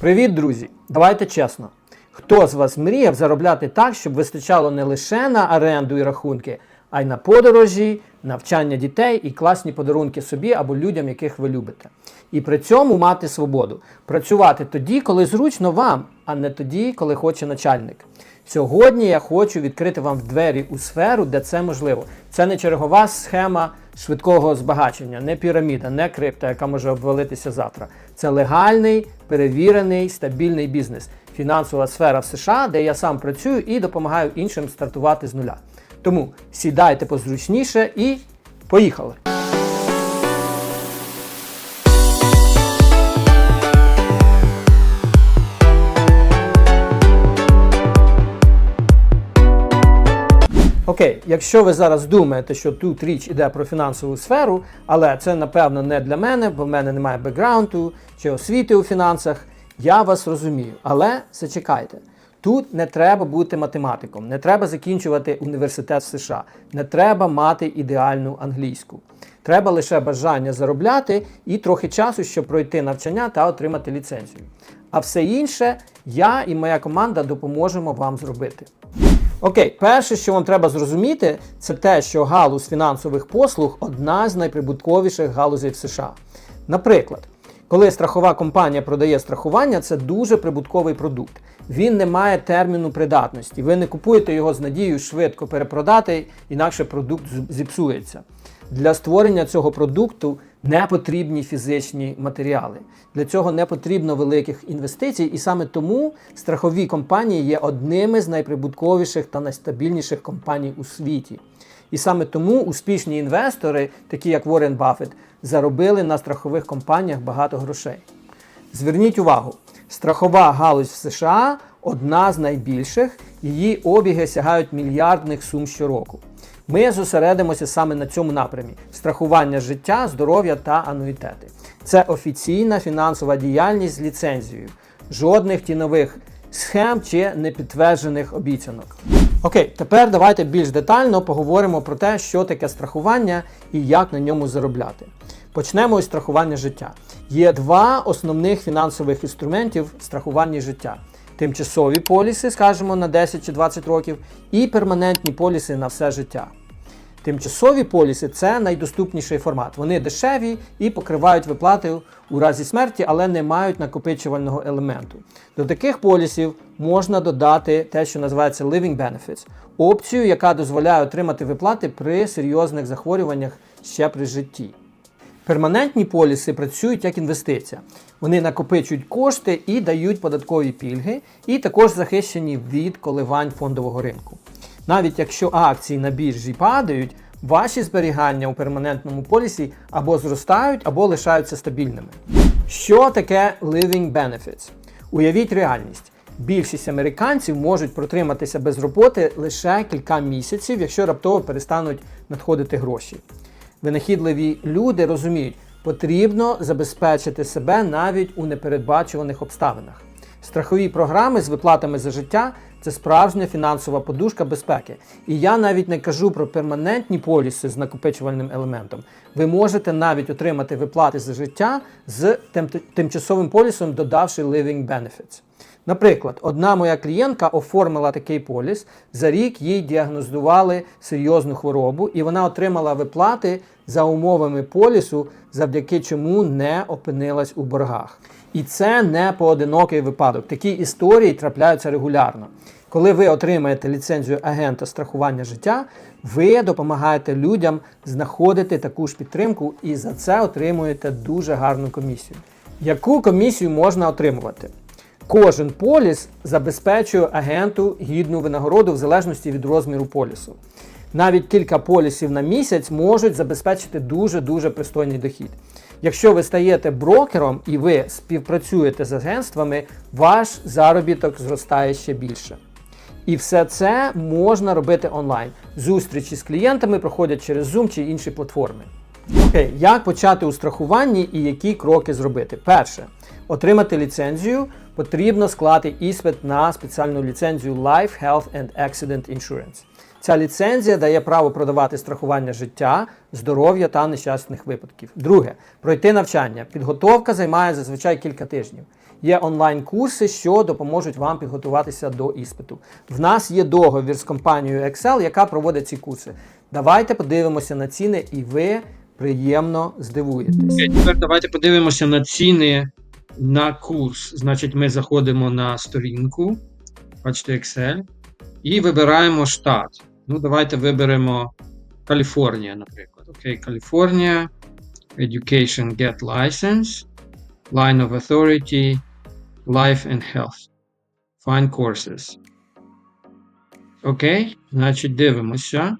Привіт, друзі! Давайте чесно. Хто з вас мріяв заробляти так, щоб вистачало не лише на оренду і рахунки, а й на подорожі, навчання дітей і класні подарунки собі або людям, яких ви любите. І при цьому мати свободу. Працювати тоді, коли зручно вам, а не тоді, коли хоче начальник. Сьогодні я хочу відкрити вам двері у сферу, де це можливо. Це не чергова схема швидкого збагачення, не піраміда, не крипта, яка може обвалитися завтра. Це легальний, перевірений, стабільний бізнес, фінансова сфера в США, де я сам працюю і допомагаю іншим стартувати з нуля. Тому сідайте позручніше і поїхали! Окей, якщо ви зараз думаєте, що тут річ іде про фінансову сферу, але це напевно не для мене, бо в мене немає бекграунду чи освіти у фінансах, я вас розумію. Але зачекайте. Тут не треба бути математиком, не треба закінчувати університет США, не треба мати ідеальну англійську. Треба лише бажання заробляти і трохи часу, щоб пройти навчання та отримати ліцензію. А все інше я і моя команда допоможемо вам зробити. Окей, перше, що вам треба зрозуміти, це те, що галузь фінансових послуг одна з найприбутковіших галузей в США. Наприклад, коли страхова компанія продає страхування, це дуже прибутковий продукт. Він не має терміну придатності. Ви не купуєте його з надією швидко перепродати, інакше продукт зіпсується. Для створення цього продукту не потрібні фізичні матеріали. Для цього не потрібно великих інвестицій, і саме тому страхові компанії є одними з найприбутковіших та найстабільніших компаній у світі. І саме тому успішні інвестори, такі як Уоррен Баффет, заробили на страхових компаніях багато грошей. Зверніть увагу, страхова галузь в США одна з найбільших, її обіги сягають мільярдних сум щороку. Ми зосередимося саме на цьому напрямі: страхування життя, здоров'я та ануїтети. Це офіційна фінансова діяльність з ліцензією, жодних тінових схем чи непідтверджених обіцянок. Окей, тепер давайте більш детально поговоримо про те, що таке страхування і як на ньому заробляти. Почнемо із страхування життя. Є два основних фінансових інструментів в страхуванні життя: тимчасові поліси, скажімо, на 10 чи 20 років, і перманентні поліси на все життя. Тимчасові поліси це найдоступніший формат. Вони дешеві і покривають виплати у разі смерті, але не мають накопичувального елементу. До таких полісів можна додати те, що називається Living Benefits, опцію, яка дозволяє отримати виплати при серйозних захворюваннях ще при житті. Перманентні поліси працюють як інвестиція. Вони накопичують кошти і дають податкові пільги, і також захищені від коливань фондового ринку. Навіть якщо акції на біржі падають, ваші зберігання у перманентному полісі або зростають, або лишаються стабільними. Що таке Living Benefits? Уявіть реальність. Більшість американців можуть протриматися без роботи лише кілька місяців, якщо раптово перестануть надходити гроші. Винахідливі люди розуміють, потрібно забезпечити себе навіть у непередбачуваних обставинах. Страхові програми з виплатами за життя це справжня фінансова подушка безпеки. І я навіть не кажу про перманентні поліси з накопичувальним елементом. Ви можете навіть отримати виплати за життя з тим- тимчасовим полісом, додавши Living Benefits. Наприклад, одна моя клієнтка оформила такий поліс, за рік їй діагностували серйозну хворобу, і вона отримала виплати за умовами полісу, завдяки чому не опинилась у боргах. І це не поодинокий випадок. Такі історії трапляються регулярно. Коли ви отримаєте ліцензію агента страхування життя, ви допомагаєте людям знаходити таку ж підтримку і за це отримуєте дуже гарну комісію. Яку комісію можна отримувати? Кожен поліс забезпечує агенту гідну винагороду в залежності від розміру полісу. Навіть кілька полісів на місяць можуть забезпечити дуже-дуже пристойний дохід. Якщо ви стаєте брокером і ви співпрацюєте з агентствами, ваш заробіток зростає ще більше. І все це можна робити онлайн. Зустрічі з клієнтами проходять через Zoom чи інші платформи. Окей, як почати у страхуванні і які кроки зробити? Перше, отримати ліцензію, потрібно склати іспит на спеціальну ліцензію Life, Health and Accident Insurance. Ця ліцензія дає право продавати страхування життя, здоров'я та нещасних випадків. Друге, пройти навчання. Підготовка займає зазвичай кілька тижнів. є онлайн-курси, що допоможуть вам підготуватися до іспиту. В нас є договір з компанією Excel, яка проводить ці курси. Давайте подивимося на ціни, і ви приємно здивуєтесь. Тепер давайте подивимося на ціни на курс. Значить, ми заходимо на сторінку, бачите Excel, і вибираємо штат. Ну, давайте виберемо Каліфорнія, наприклад. Окей, Каліфорнія, Education Get License, Line of Authority, Life and Health. Find courses. Окей, значить, дивимося.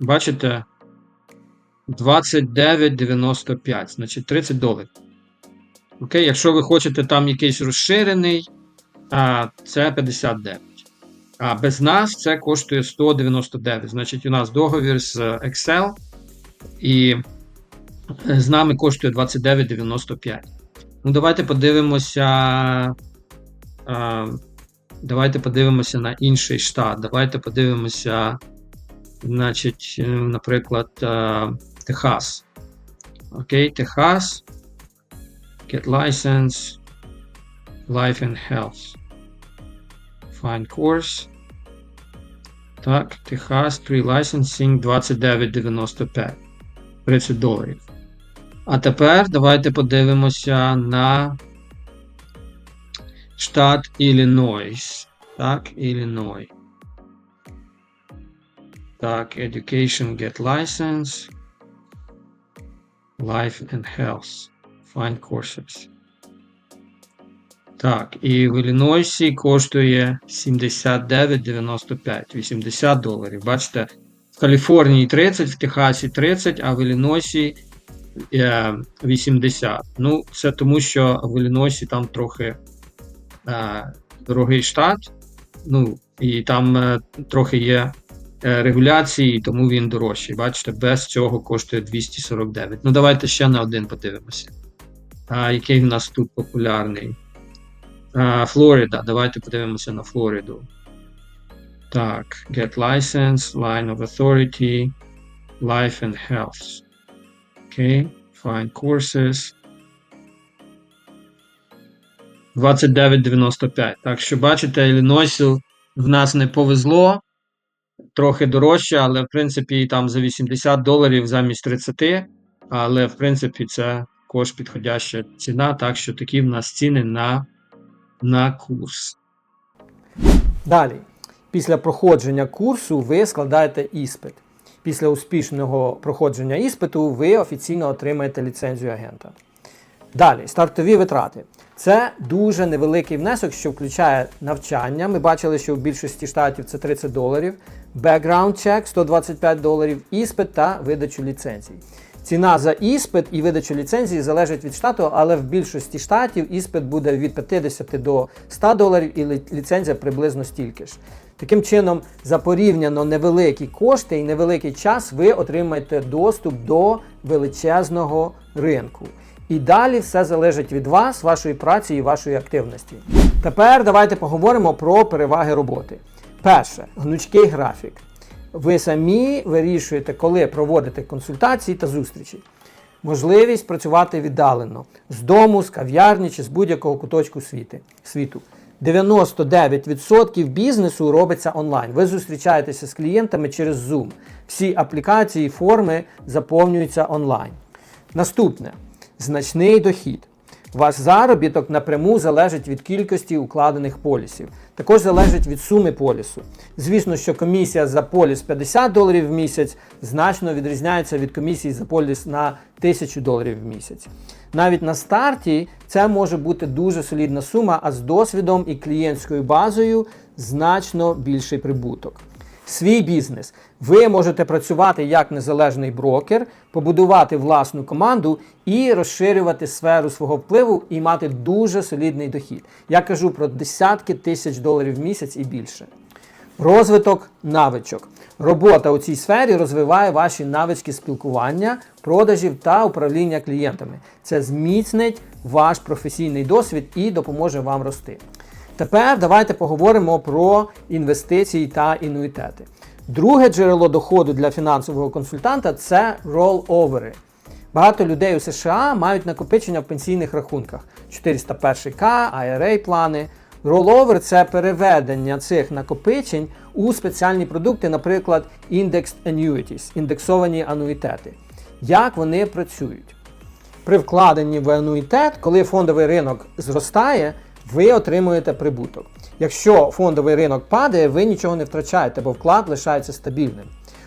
Бачите, 29,95, значить 30 доларів. Окей, якщо ви хочете там якийсь розширений, це 59. А без нас це коштує 199. Значить, у нас договір з Excel, і з нами коштує 29,95. Ну, давайте подивимося. А, давайте подивимося на інший штат. Давайте подивимося, значить, е, наприклад, Техас. Окей, Техас. Get license. Life and Health. Find course. Так, Техас, pre-licensing 29,95. 30 доларів. А тепер давайте подивимося на штат Іллінойс. Так, Ілліной. Так, Education Get License. Life and Health. Find courses. Так, і в Іллінойсі коштує 79,95, 80 доларів. Бачите, в Каліфорнії 30, в Техасі 30, а в Іллінойсі е, 80. Ну, це тому, що в Іллінойсі там трохи е, дорогий штат. Ну, і там е, трохи є е, регуляції, тому він дорожчий. Бачите, без цього коштує 249. Ну, давайте ще на один подивимося. А, який в нас тут популярний? Флорида. Давайте подивимося на Флориду. Так, Get License, Line of Authority, Life and Health. Окей, Find Courses. 29,95. Так що, бачите, Іллінойсу в нас не повезло. Трохи дорожче, але в принципі там за 80 доларів замість 30. Але в принципі це також підходяща ціна. Так що такі в нас ціни на, на курс. Далі, після проходження курсу ви складаєте іспит. Після успішного проходження іспиту ви офіційно отримаєте ліцензію агента. Далі, стартові витрати. Це дуже невеликий внесок, що включає навчання. Ми бачили, що в більшості штатів це 30 доларів, бекграунд чек 125 доларів, іспит та видачу ліцензій. Ціна за іспит і видачу ліцензії залежить від штату, але в більшості штатів іспит буде від 50 до 100 доларів і ліцензія приблизно стільки ж. Таким чином, за порівняно невеликі кошти і невеликий час ви отримаєте доступ до величезного ринку. І далі все залежить від вас, вашої праці і вашої активності. Тепер давайте поговоримо про переваги роботи. Перше, гнучкий графік. Ви самі вирішуєте, коли проводити консультації та зустрічі. Можливість працювати віддалено з дому, з кав'ярні чи з будь-якого куточку світу. 99% бізнесу робиться онлайн. Ви зустрічаєтеся з клієнтами через Zoom. Всі аплікації, і форми заповнюються онлайн. Наступне значний дохід. Ваш заробіток напряму залежить від кількості укладених полісів. Також залежить від суми полісу. Звісно, що комісія за поліс 50 доларів в місяць значно відрізняється від комісії за поліс на 1000 доларів в місяць. Навіть на старті це може бути дуже солідна сума, а з досвідом і клієнтською базою значно більший прибуток. Свій бізнес. Ви можете працювати як незалежний брокер, побудувати власну команду і розширювати сферу свого впливу і мати дуже солідний дохід. Я кажу про десятки тисяч доларів в місяць і більше. Розвиток навичок. Робота у цій сфері розвиває ваші навички спілкування, продажів та управління клієнтами. Це зміцнить ваш професійний досвід і допоможе вам рости. Тепер давайте поговоримо про інвестиції та інуїтети. Друге джерело доходу для фінансового консультанта це ролл-овери. Багато людей у США мають накопичення в пенсійних рахунках 401к, IRA плани. Rollover – це переведення цих накопичень у спеціальні продукти, наприклад, Indexed Annuities, індексовані ануїтети. Як вони працюють? При вкладенні в ануїтет, коли фондовий ринок зростає, ви отримуєте прибуток. Якщо фондовий ринок падає, ви нічого не втрачаєте, бо вклад лишається стабільним.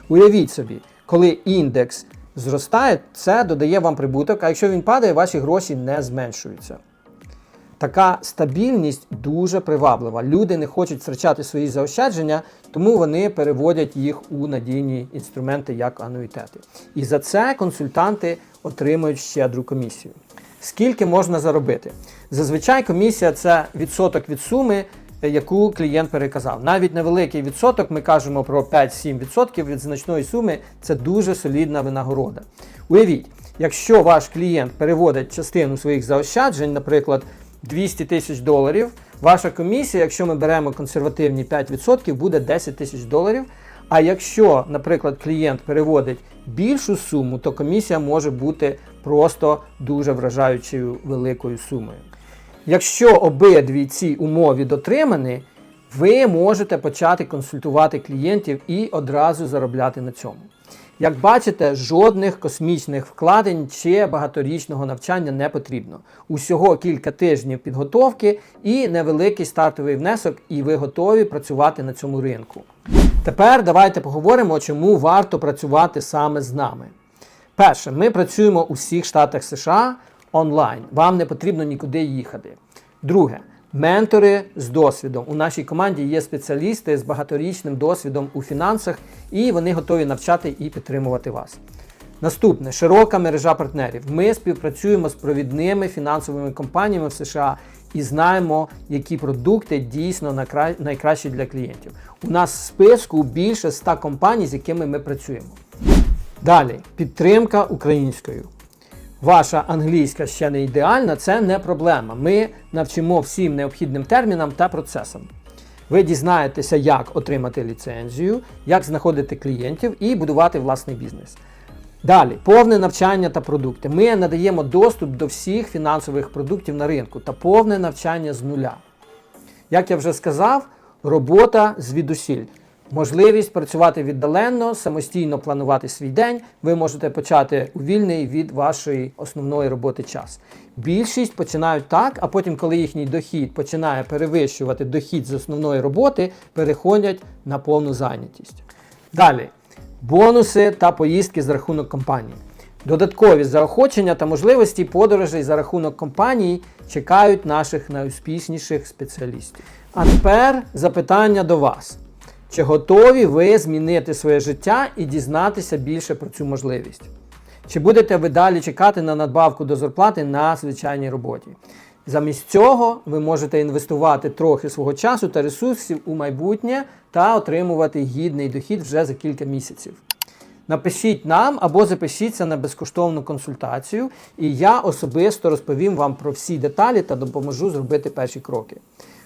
Уявіть собі, коли індекс зростає, це додає вам прибуток, а якщо він падає, ваші гроші не зменшуються. Така стабільність дуже приваблива. Люди не хочуть втрачати свої заощадження, тому вони переводять їх у надійні інструменти, як ануїтети. І за це консультанти отримують щедру комісію. Скільки можна заробити? Зазвичай комісія це відсоток від суми, е, яку клієнт переказав. Навіть невеликий відсоток, ми кажемо про 5-7% від значної суми, це дуже солідна винагорода. Уявіть, якщо ваш клієнт переводить частину своїх заощаджень, наприклад, 200 тисяч доларів, ваша комісія, якщо ми беремо консервативні 5%, буде 10 тисяч доларів. А якщо, наприклад, клієнт переводить більшу суму, то комісія може бути просто дуже вражаючою великою сумою. Якщо обидві ці умови дотримані, ви можете почати консультувати клієнтів і одразу заробляти на цьому. Як бачите, жодних космічних вкладень чи багаторічного навчання не потрібно. Усього кілька тижнів підготовки і невеликий стартовий внесок, і ви готові працювати на цьому ринку. Тепер давайте поговоримо, чому варто працювати саме з нами. Перше, ми працюємо у всіх штатах США онлайн. Вам не потрібно нікуди їхати. Друге, ментори з досвідом. У нашій команді є спеціалісти з багаторічним досвідом у фінансах, і вони готові навчати і підтримувати вас. Наступне широка мережа партнерів. Ми співпрацюємо з провідними фінансовими компаніями в США і знаємо, які продукти дійсно найкращі для клієнтів. У нас в списку більше 100 компаній, з якими ми працюємо. Далі підтримка українською. Ваша англійська ще не ідеальна, це не проблема. Ми навчимо всім необхідним термінам та процесам. Ви дізнаєтеся, як отримати ліцензію, як знаходити клієнтів і будувати власний бізнес. Далі, повне навчання та продукти. Ми надаємо доступ до всіх фінансових продуктів на ринку та повне навчання з нуля. Як я вже сказав, робота звідусіль. Можливість працювати віддаленно, самостійно планувати свій день. Ви можете почати у вільний від вашої основної роботи час. Більшість починають так, а потім, коли їхній дохід починає перевищувати дохід з основної роботи, переходять на повну зайнятість. Далі. Бонуси та поїздки за рахунок компанії. Додаткові заохочення та можливості подорожей за рахунок компанії чекають наших найуспішніших спеціалістів. А тепер запитання до вас. Чи готові ви змінити своє життя і дізнатися більше про цю можливість? Чи будете ви далі чекати на надбавку до зарплати на звичайній роботі? Замість цього ви можете інвестувати трохи свого часу та ресурсів у майбутнє та отримувати гідний дохід вже за кілька місяців. Напишіть нам або запишіться на безкоштовну консультацію, і я особисто розповім вам про всі деталі та допоможу зробити перші кроки.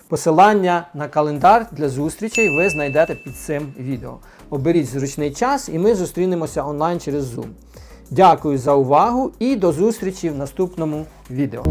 Посилання на календар для зустрічей ви знайдете під цим відео. Оберіть зручний час і ми зустрінемося онлайн через Zoom. Дякую за увагу і до зустрічі в наступному відео.